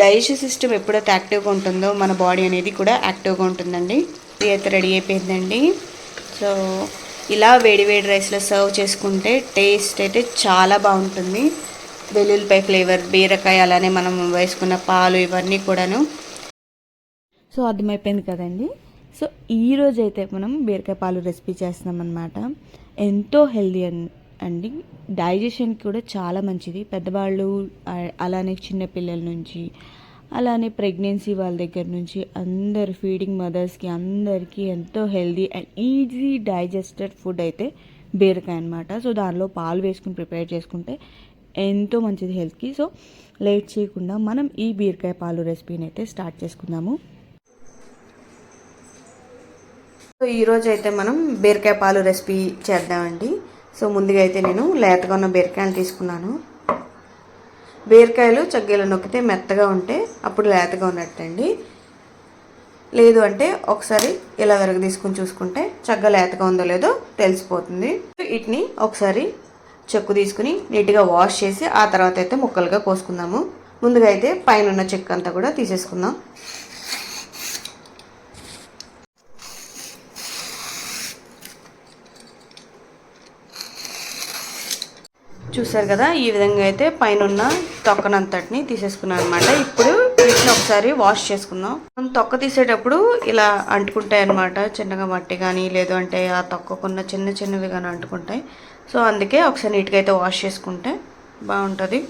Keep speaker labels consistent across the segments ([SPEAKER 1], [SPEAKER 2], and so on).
[SPEAKER 1] Digest system ఎప్పుడైతే యాక్టివ్గా ఉంటుందో మన బాడీ అనేది కూడా యాక్టివ్గా ఉంటుందండి. ఇది అయితే రెడీ అయిపోయిందండి. సో ఇలా వేడి వేడి రైస్లో సర్వ్ చేసుకుంటే టేస్ట్ అయితే చాలా బాగుంటుంది. వెల్లుల్లిపాయ ఫ్లేవర్ బీరకాయ అలానే మనం వేసుకున్న పాలు ఇవన్నీ కూడాను. సో అర్థమైపోయింది కదండి. సో ఈరోజైతే మనం బీరకాయ పాలు రెసిపీ చేస్తున్నాం అనమాట ఎంతో హెల్దీ అండి డైజెషన్కి కూడా చాలా మంచిది. పెద్దవాళ్ళు అలానే చిన్నపిల్లల నుంచి అలానే ప్రెగ్నెన్సీ వాళ్ళ దగ్గర నుంచి అందరు ఫీడింగ్ మదర్స్కి అందరికీ ఎంతో healthy and easy digested food అయితే బీరకాయ అనమాట సో దానిలో పాలు వేసుకుని ప్రిపేర్ చేసుకుంటే ఎంతో మంచిది హెల్త్కి సో లేట్ చేయకుండా మనం ఈ బీరకాయ పాలు రెసిపీని అయితే స్టార్ట్ చేసుకుందాము. సో ఈరోజు అయితే మనం బీరకాయ పాలు రెసిపీ చేద్దామండి. సో ముందుగా అయితే నేను లేతగా ఉన్న బీరకాయలు తీసుకున్నాను. బీరకాయలు చగ్గీలు నొక్కితే మెత్తగా ఉంటే అప్పుడు లేతగా ఉన్నట్టండి. లేదు అంటే ఒకసారి ఇలా విరగ తీసుకుని చూసుకుంటే చగ్గ లేతగా ఉందో లేదో తెలిసిపోతుంది. వీటిని ఒకసారి చెక్కు తీసుకుని నీట్గా వాష్ చేసి ఆ తర్వాత అయితే ముక్కలుగా కోసుకుందాము. ముందుగా అయితే పైన ఉన్న చెక్క అంతా కూడా తీసేసుకుందాం. చూసారు కదా ఈ విధంగా అయితే పైన ఉన్న తొక్కనంతటిని తీసేసుకున్నాను అనమాట ఇప్పుడు వీటిని ఒకసారి వాష్ చేసుకుందాం. మనం తొక్క తీసేటప్పుడు ఇలా అంటుకుంటాయి అనమాట చిన్నగా మట్టి కానీ లేదు అంటే ఆ తొక్కకున్న చిన్న చిన్నవి కానీ అంటుకుంటాయి. సో అందుకే ఒకసారి నీట్గా అయితే వాష్ చేసుకుంటే బాగుంటుంది.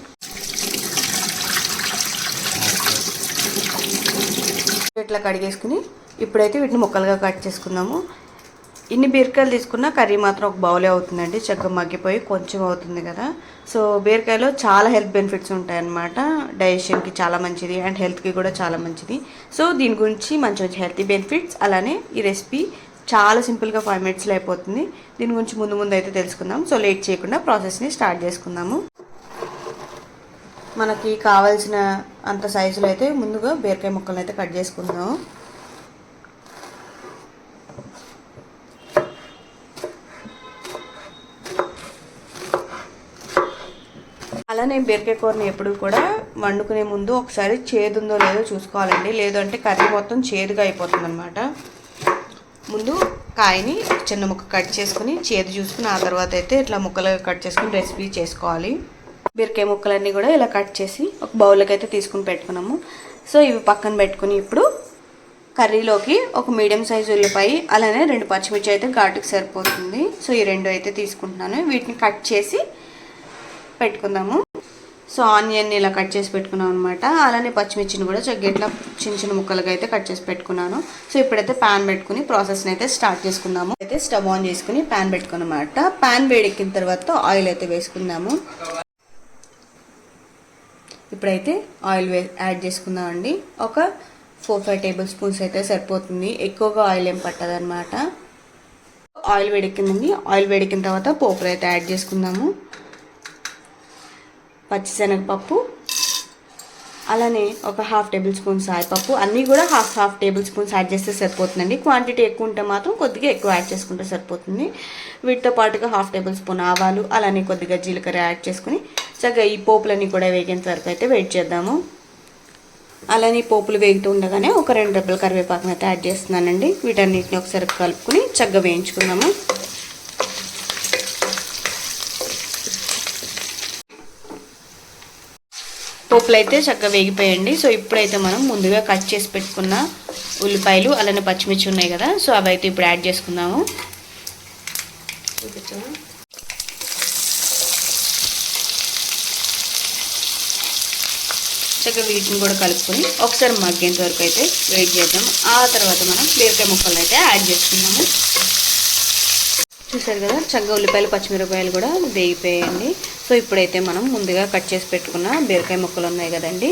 [SPEAKER 1] ఇట్లా కడిగేసుకుని ఇప్పుడైతే వీటిని ముక్కలుగా కట్ చేసుకుందాము. ఇన్ని బీరకాయలు తీసుకున్నా కర్రీ మాత్రం ఒక బౌలే అవుతుందండి. చక్కగా మగ్గిపోయి కొంచెం అవుతుంది కదా. సో బీరకాయలో చాలా హెల్త్ బెనిఫిట్స్ ఉంటాయన్నమాట. డైజెషన్కి చాలా మంచిది అండ్ హెల్త్కి కూడా చాలా మంచిది. సో దీని గురించి మంచి మంచి హెల్తీ బెనిఫిట్స్ అలానే ఈ రెసిపీ చాలా సింపుల్గా ఫైవ్ మినిట్స్లో అయిపోతుంది. దీని గురించి ముందు ముందు అయితే తెలుసుకుందాం. సో లేట్ చేయకుండా ప్రాసెస్ని స్టార్ట్ చేసుకుందాము. మనకి కావాల్సిన అంత సైజులో అయితే ముందుగా బీరకాయ ముక్కలు అయితే కట్ చేసుకుందాము అలా అలానే బీరకాయ కూరని ఎప్పుడు కూడా వండుకునే ముందు ఒకసారి చేదు ఉందో లేదో చూసుకోవాలండి. లేదంటే కర్రీ మొత్తం చేదుగా అయిపోతుంది అనమాట ముందు కాయని చిన్న ముక్క కట్ చేసుకుని చేదు చూసుకుని ఆ తర్వాత అయితే ఇట్లా ముక్కలుగా కట్ చేసుకుని రెసిపీ చేసుకోవాలి. బీరకాయ ముక్కలన్నీ కూడా ఇలా కట్ చేసి ఒక బౌల్లోకి అయితే తీసుకుని పెట్టుకున్నాము. సో ఇవి పక్కన పెట్టుకుని ఇప్పుడు కర్రీలోకి ఒక మీడియం సైజు ఉల్లిపాయ అలానే రెండు పచ్చిమిర్చి అయితే ఘాటుకి సరిపోతుంది. సో ఈ రెండు అయితే తీసుకుంటున్నాను. వీటిని కట్ చేసి పెట్టుకుందాము. సో ఆనియన్ ఇలా కట్ చేసి పెట్టుకున్నాం అనమాట అలానే పచ్చిమిర్చిని కూడా చగ్గేట్లా చిన్న చిన్న ముక్కలుగా అయితే కట్ చేసి పెట్టుకున్నాను. సో ఇప్పుడైతే ప్యాన్ పెట్టుకుని ప్రాసెస్ని అయితే స్టార్ట్ చేసుకుందాము. అయితే స్టవ్ ఆన్ చేసుకుని ప్యాన్ పెట్టుకున్నమాట ప్యాన్ వేడెక్కిన తర్వాత ఆయిల్ అయితే వేసుకుందాము. ఇప్పుడైతే ఆయిల్ వే యాడ్ చేసుకుందామండి ఒక ఫోర్ ఫైవ్ టేబుల్ స్పూన్స్ అయితే సరిపోతుంది. ఎక్కువగా ఆయిల్ ఏం పట్టదనమాట ఆయిల్ వేడెక్కిందండి. ఆయిల్ వేడెక్కిన తర్వాత పోపులు అయితే యాడ్ చేసుకుందాము. పచ్చిశనగపప్పు అలానే ఒక హాఫ్ టేబుల్ స్పూన్ సాయిపప్పు. అన్నీ కూడా half half tablespoons add చేస్తే సరిపోతుందండి. క్వాంటిటీ ఎక్కువ ఉంటే మాత్రం కొద్దిగా ఎక్కువ యాడ్ చేసుకుంటే సరిపోతుంది. వీటితో పాటుగా హాఫ్ టేబుల్ స్పూన్ ఆవాలు అలానే కొద్దిగా జీలకర్ర యాడ్ చేసుకుని చక్కగా ఈ పోపులన్నీ కూడా వేగేంత వరకు అయితే వెయిట్ చేద్దాము. అలానే ఈ పోపులు వేగుతూ ఉండగానే ఒక రెండు డబ్బుల కరివేపాకును అయితే యాడ్ చేస్తున్నానండి. వీటన్నిటిని ఒకసారి కలుపుకుని చక్కగా వేయించుకుందాము. పోపులు అయితే చక్కగా వేగిపోయండి. సో ఇప్పుడైతే మనం ముందుగా కట్ చేసి పెట్టుకున్న ఉల్లిపాయలు అలానే పచ్చిమిర్చి ఉన్నాయి కదా. సో అవి అయితే ఇప్పుడు యాడ్ చేసుకుందాము. చక్కగా వీటిని కూడా కలుపుకొని ఒకసారి మగ్గేంత వరకు అయితే వెయిట్ చేద్దాం. ఆ తర్వాత మనం బీరకాయ ముక్కలు అయితే యాడ్ చేసుకుందాము. చూసారు కదా చక్కగా ఉల్లిపాయలు పచ్చిమిరపకాయలు కూడా వేగిపోయాయండి. సో ఇప్పుడైతే మనం ముందుగా కట్ చేసి పెట్టుకున్న బీరకాయ ముక్కలు ఉన్నాయి కదండి.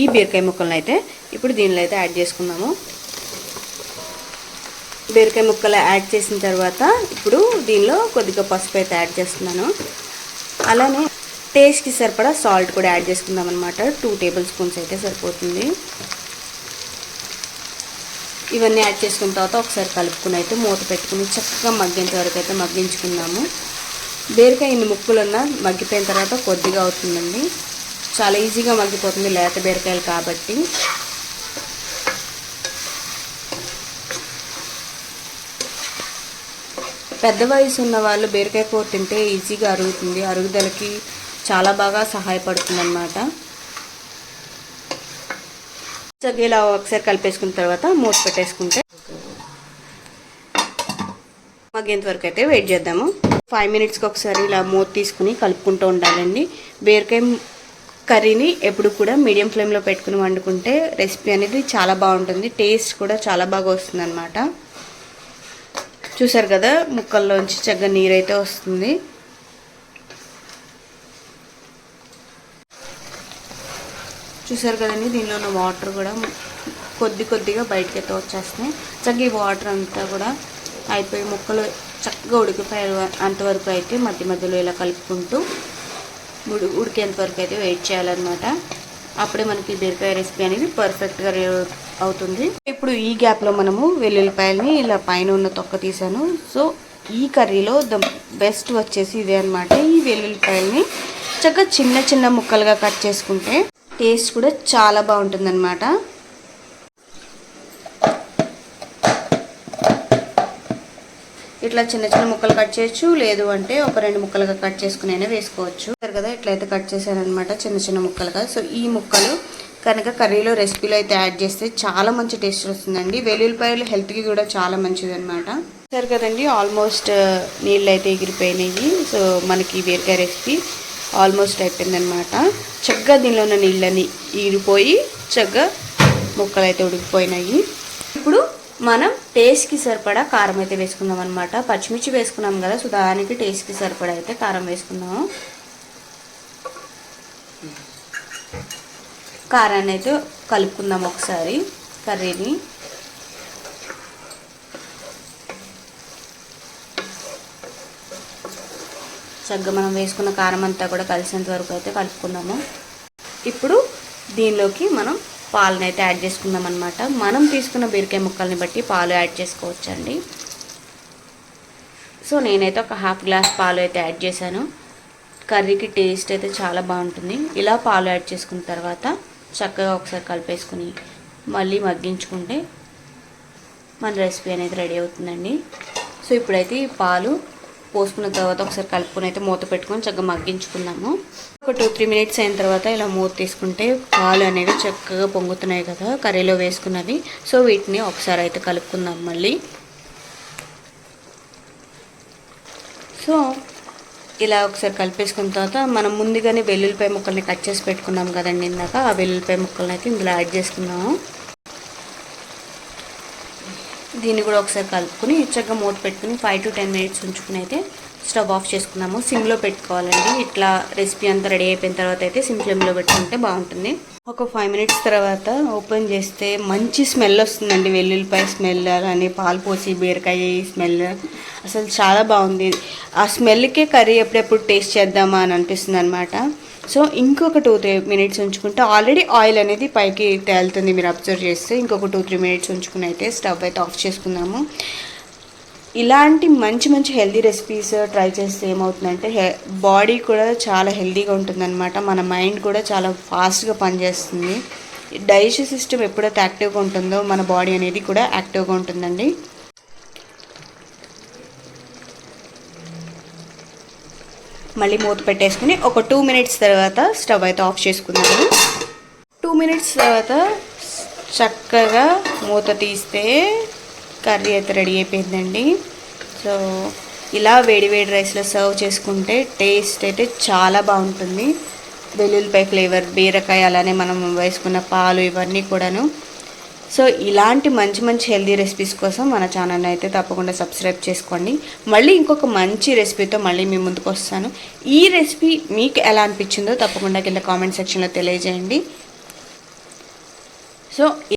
[SPEAKER 1] ఈ బీరకాయ ముక్కలను అయితే ఇప్పుడు దీనిలో అయితే యాడ్ చేసుకుందాము. బీరకాయ ముక్కలు యాడ్ చేసిన తర్వాత ఇప్పుడు దీనిలో కొద్దిగా పసుపు అయితే యాడ్ చేస్తున్నాను. అలానే టేస్ట్కి సరిపడా సాల్ట్ కూడా యాడ్ చేసుకుందాం అనమాట టూ టేబుల్ స్పూన్స్ అయితే సరిపోతుంది. ఇవన్నీ యాడ్ చేసుకున్న తర్వాత ఒకసారి కలుపుకుని అయితే మూత పెట్టుకుని చక్కగా మగ్గించే వరకు అయితే మగ్గించుకుందాము. బీరకాయ ఇన్ని ముక్కులున్న మగ్గిపోయిన తర్వాత కొద్దిగా అవుతుందండి. చాలా ఈజీగా మగ్గిపోతుంది లేత బీరకాయలు కాబట్టి. పెద్ద వయసు ఉన్న వాళ్ళు బీరకాయ కూర తింటే ఈజీగా అరుగుతుంది. అరుగుదలకి చాలా బాగా సహాయపడుతుంది అన్నమాట ఇలా ఒకసారి కలిపేసుకున్న తర్వాత మూత పెట్టేసుకుంటే మగ్గేంత వరకు అయితే వెయిట్ చేద్దాము. ఫైవ్ మినిట్స్కి ఒకసారి ఇలా మూత తీసుకుని కలుపుకుంటూ ఉండాలండి. బీరకాయ కర్రీని ఎప్పుడు కూడా మీడియం ఫ్లేమ్లో పెట్టుకుని వండుకుంటే రెసిపీ అనేది చాలా బాగుంటుంది. టేస్ట్ కూడా చాలా బాగా వస్తుంది అనమాట చూసారు కదా ముక్కల్లోంచి చక్కగా నీరైతే వస్తుంది. చూసారు కదండి దీనిలో ఉన్న వాటర్ కూడా కొద్ది కొద్దిగా బయటకి అయితే వచ్చేస్తున్నాయి. చక్కగా ఈ వాటర్ అంతా కూడా అయిపోయి ముక్కలు చక్కగా ఉడికిపోయే అంతవరకు అయితే మధ్య మధ్యలో ఇలా కలుపుకుంటూ ఉడి ఉడికేంత వరకు అయితే వెయిట్ చేయాలన్నమాట. అప్పుడే మనకి బీరకాయ రెసిపీ అనేది పర్ఫెక్ట్గా అవుతుంది. ఇప్పుడు ఈ గ్యాప్లో మనము వెల్లుల్లిపాయలని ఇలా పైన ఉన్న తొక్క తీసాను. సో ఈ కర్రీలో ద బెస్ట్ వచ్చేసి ఇదే అనమాట ఈ వెల్లుల్లిపాయలని చక్కగా చిన్న చిన్న ముక్కలుగా కట్ చేసుకుంటే టేస్ట్ కూడా చాలా బాగుంటుందన్నమాట. ఇట్లా చిన్న చిన్న ముక్కలు కట్ చేయొచ్చు. లేదు అంటే ఒక రెండు ముక్కలుగా కట్ చేసుకుని అయినా వేసుకోవచ్చు. సరే కదా ఇట్లయితే కట్ చేశానమాట చిన్న చిన్న ముక్కలుగా. సో ఈ ముక్కలు కనుక కర్రీలో రెసిపీలో అయితే యాడ్ చేస్తే చాలా మంచి టేస్ట్ వస్తుందండి. వెల్లుల్లిపాయలు హెల్త్కి కూడా చాలా మంచిది అనమాట సరే కదండి ఆల్మోస్ట్ నీళ్ళు అయితే ఎగిరిపోయినాయి. సో మనకి వేరుకాయ రెసిపీ ఆల్మోస్ట్ అయిపోయిందనమాట చక్కగా దీనిలో ఉన్న నీళ్ళని ఎగిరిపోయి చక్కగా ముక్కలు అయితే ఉడికిపోయినాయి. మనం టేస్ట్కి సరిపడా కారం అయితే వేసుకుందాం అనమాట పచ్చిమిర్చి వేసుకున్నాం కదా సో దానికి టేస్ట్కి సరిపడా అయితే కారం వేసుకుందాము కారాన్ని అయితే కలుపుకుందాం ఒకసారి కర్రీని. చక్కగా మనం వేసుకున్న కారం అంతా కూడా కలిసేంత వరకు అయితే కలుపుకుందాము. ఇప్పుడు దీనిలోకి మనం పాలను అయితే యాడ్ చేసుకుందాం అనమాట మనం తీసుకున్న బీరకాయ ముక్కల్ని బట్టి పాలు యాడ్ చేసుకోవచ్చండి. సో నేనైతే ఒక హాఫ్ గ్లాస్ పాలు అయితే యాడ్ చేశాను. కర్రీకి టేస్ట్ అయితే చాలా బాగుంటుంది. ఇలా పాలు యాడ్ చేసుకున్న తర్వాత చక్కగా ఒకసారి కలిపేసుకుని మళ్ళీ మగ్గించుకుంటే మన రెసిపీ అనేది రెడీ అవుతుందండి. సో ఇప్పుడైతే ఈ పాలు పోసుకున్న తర్వాత ఒకసారి కలుపుకొని అయితే మూత పెట్టుకొని చక్కగా మగ్గించుకుందాము. ఒక టూ త్రీ మినిట్స్ అయిన తర్వాత ఇలా మూత తీసుకుంటే పాలు అనేవి చక్కగా పొంగుతున్నాయి కదా కర్రీలో వేసుకున్నవి. సో వీటిని ఒకసారి అయితే కలుపుకుందాం మళ్ళీ. సో ఇలా ఒకసారి కలిపేసుకున్న తర్వాత మనం ముందుగానే వెల్లుల్లిపాయ ముక్కల్ని కట్ చేసి పెట్టుకున్నాం కదండి ఇందాక. ఆ వెల్లుల్లిపాయ ముక్కల్ని అయితే ఇందులో యాడ్ చేసుకున్నాము దీన్ని కూడా ఒకసారి కలుపుకుని చక్కగా మూత పెట్టుకుని ఫైవ్ టు టెన్ మినిట్స్ ఉంచుకుని అయితే స్టవ్ ఆఫ్ చేసుకున్నాము. సిమ్లో పెట్టుకోవాలండి. ఇట్లా రెసిపీ అంతా రెడీ అయిపోయిన తర్వాత అయితే సిమ్ ఫ్లేమ్లో పెట్టుకుంటే బాగుంటుంది. ఒక ఫైవ్ మినిట్స్ తర్వాత ఓపెన్ చేస్తే మంచి స్మెల్ వస్తుందండి. వెల్లుల్లిపాయ స్మెల్ అలానే పాలు పోసి బీరకాయ స్మెల్ అసలు చాలా బాగుంది. ఆ స్మెల్కే కర్రీ ఎప్పుడెప్పుడు టేస్ట్ చేద్దామా అని అనిపిస్తుంది అనమాట సో ఇంకొక టూ త్రీ మినిట్స్ ఉంచుకుంటే ఆల్రెడీ ఆయిల్ అనేది పైకి తేలుతుంది మీరు అబ్జర్వ్ చేస్తే. ఇంకొక టూ త్రీ మినిట్స్ ఉంచుకుని అయితే స్టవ్ అయితే ఆఫ్ చేసుకుందాము. ఇలాంటి మంచి మంచి హెల్దీ రెసిపీస్ ట్రై చేస్తే ఏమవుతుందంటే హె బాడీ కూడా చాలా హెల్దీగా ఉంటుందన్నమాట. మన మైండ్ కూడా చాలా ఫాస్ట్గా పనిచేస్తుంది. డైజెస్ట్ సిస్టమ్ ఎప్పుడైతే యాక్టివ్గా ఉంటుందో మన బాడీ అనేది కూడా యాక్టివ్గా ఉంటుందండి. మళ్ళీ మూత పెట్టేసుకుని ఒక టూ మినిట్స్ తర్వాత స్టవ్ అయితే ఆఫ్ చేసుకున్నాను టూ మినిట్స్ తర్వాత చక్కగా మూత తీస్తే కర్రీ అయితే రెడీ అయిపోయిందండి. సో ఇలా వేడి వేడి రైస్లో సర్వ్ చేసుకుంటే టేస్ట్ అయితే చాలా బాగుంటుంది. వెల్లుల్లిపాయ ఫ్లేవర్ బీరకాయ అలానే మనం వేసుకున్న పాలు ఇవన్నీ కూడాను సో ఇలాంటి మంచి మంచి హెల్దీ రెసిపీస్ కోసం మన ఛానల్ అయితే తప్పకుండా సబ్స్క్రైబ్ చేసుకోండి. మళ్ళీ ఇంకొక మంచి రెసిపీతో మళ్ళీ మీ ముందుకు వస్తాను. ఈ రెసిపీ మీకు ఎలా అనిపించిందో తప్పకుండా కింద కామెంట్ సెక్షన్లో తెలియజేయండి. సో